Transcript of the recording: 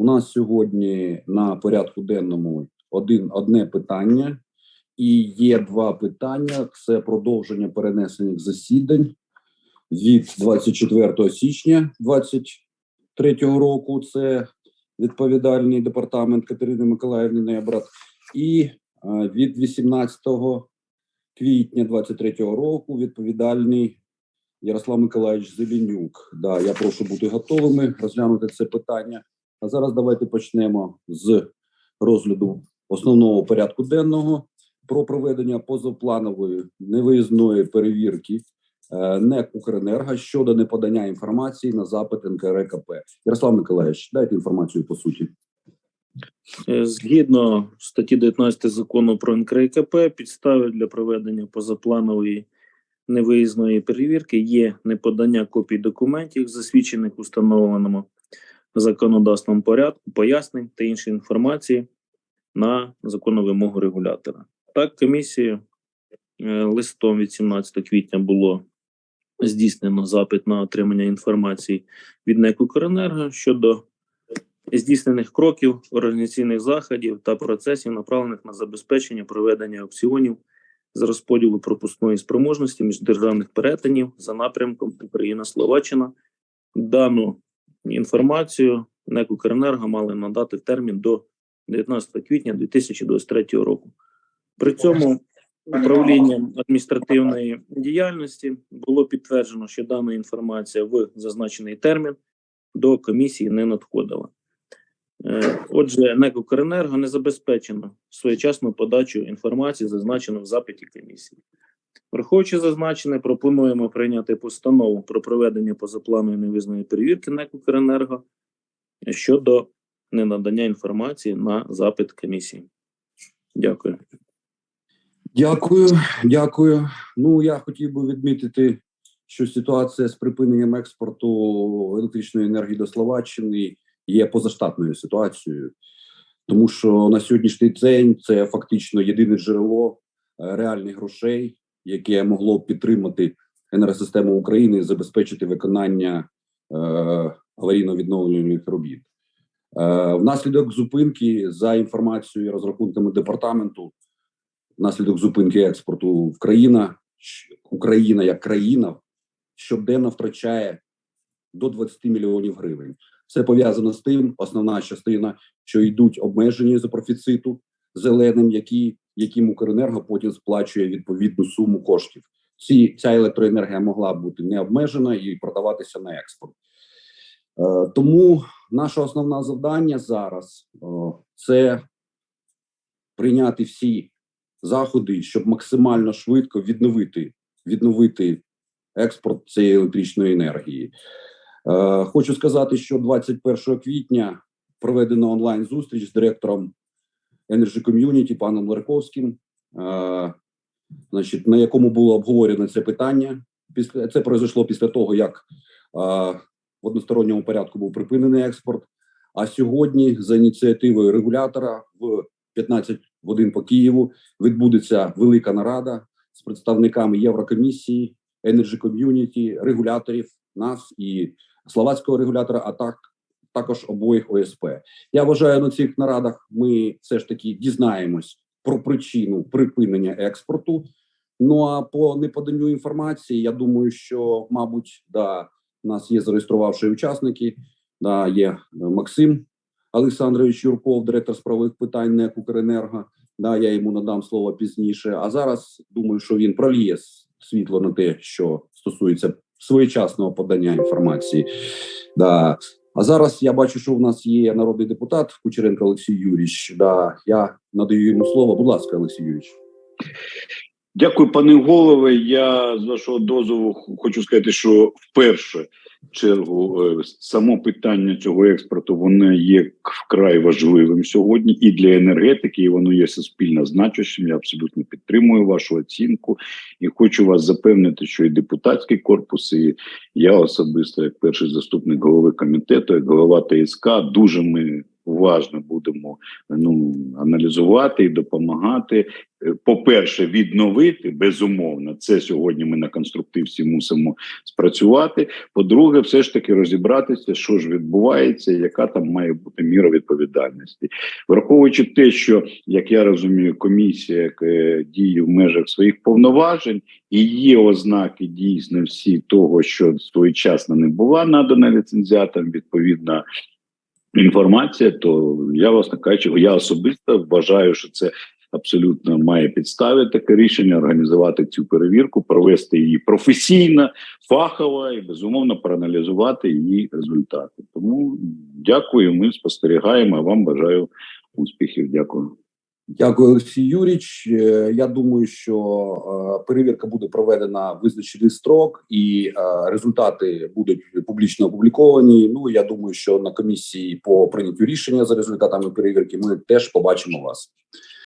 У нас сьогодні на порядку денному один одне питання, і є два питання: це продовження перенесених засідань від 24 січня 2023 року. Це відповідальний департамент Катерини Миколаївни Небрат, і е, від 18 квітня 23 року відповідальний Ярослав Миколаївич Зеленюк. Да, я прошу бути готовими розглянути це питання. А зараз давайте почнемо з розгляду основного порядку денного про проведення позапланової невиїзної перевірки е, НЕК «Укренерго» щодо неподання інформації на запит НКРКП. Ярослав Миколаївич, дайте інформацію по суті. Е, Згідно статті 19 закону про НКРКП, підстави для проведення позапланової невиїзної перевірки є неподання копій документів, засвідчених у встановленому законодавством порядку, пояснень та іншої інформації на законну вимогу регулятора. Так, комісією е, листом від 17 квітня було здійснено запит на отримання інформації від НЕК «Укренерго» щодо здійснених кроків, організаційних заходів та процесів, направлених на забезпечення проведення аукціонів з розподілу пропускної спроможності міждержавних перетинів за напрямком Україна-Словаччина. Дану інформацію НЕК «Укренерго» мали надати в термін до 19 квітня 2023 року. При цьому управлінням адміністративної діяльності було підтверджено, що дана інформація в зазначений термін до комісії не надходила. Е, Отже, НЕК «Укренерго» не забезпечено своєчасну подачу інформації, зазначену в запиті комісії. Враховуючи зазначене, пропонуємо прийняти постанову про проведення позапланової невизнаної перевірки НЕК «Укренерго» щодо ненадання інформації на запит комісії. Дякую. Дякую, дякую. Ну я хотів би відмітити, що ситуація з припиненням експорту електричної енергії до Словаччини є позаштатною ситуацією, тому що на сьогоднішній день це фактично єдине джерело е, реальних грошей, яке могло б підтримати енергосистему України і забезпечити виконання е, аварійно-відновлювальних робіт. Е, внаслідок зупинки за інформацією і розрахунками департаменту внаслідок зупинки експорту в країна Україна як країна щоденно втрачає до 20 мільйонів гривень. Це пов'язано з тим, основна частина, що йдуть обмеження за профіциту зеленим, які яким Укренерго потім сплачує відповідну суму коштів. Ці ця електроенергія могла бути не обмежена і продаватися на експорт. Е, тому наше основне завдання зараз е, це прийняти всі заходи, щоб максимально швидко відновити відновити експорт цієї електричної енергії. Е, хочу сказати, що 21 квітня проведено онлайн зустріч з директором Energy Community паном Ларковським, значить, на якому було обговорено це питання. Після це произошло після того, як в односторонньому порядку був припинений експорт. А сьогодні, за ініціативою регулятора, в 15 годин по Києву відбудеться велика нарада з представниками Єврокомісії, Energy Community, регуляторів нас і словацького регулятора, а так також обоїх ОСП. Я вважаю, на цих нарадах ми все ж таки дізнаємось про причину припинення експорту. Ну а по неподанню інформації, я думаю, що мабуть, да, у нас є зареєструвавші учасники. Да, є е, Максим Олександрович Юрков, директор з правових питань НЕК «Укренерго». Да, я йому надам слово пізніше. А зараз думаю, що він проліє світло на те, що стосується своєчасного подання інформації. Да. А зараз я бачу, що в нас є народний депутат Кучеренко Олексій Юрійович. Да, я надаю йому слово. Будь ласка, Олексій Юрійович. Дякую, пане голове. Я з вашого дозволу хочу сказати, що вперше чергу е, само питання цього експорту воно є вкрай важливим сьогодні і для енергетики, і воно є суспільно значущим. Я абсолютно підтримую вашу оцінку і хочу вас запевнити, що і депутатський корпус, і я особисто, як перший заступник голови комітету, як голова ТСК, дуже ми уважно будемо ну аналізувати і допомагати по-перше, відновити безумовно. Це сьогодні ми на конструктивці мусимо спрацювати. По-друге, все ж таки розібратися, що ж відбувається, яка там має бути міра відповідальності, враховуючи те, що як я розумію, комісія е, діє в межах своїх повноважень, і є ознаки дійсно всі того, що своєчасно не була надана ліцензіатам відповідна інформація, то я власне кажучи, я особисто вважаю, що це абсолютно має підстави таке рішення організувати цю перевірку, провести її професійно, фахово і безумовно проаналізувати її результати. Тому дякую. Ми спостерігаємо. а Вам бажаю успіхів. Дякую. Дякую, Олексій Юріч. Е, Я думаю, що е, перевірка буде проведена в визначений строк, і е, результати будуть публічно опубліковані. Ну я думаю, що на комісії по прийняттю рішення за результатами перевірки ми теж побачимо вас.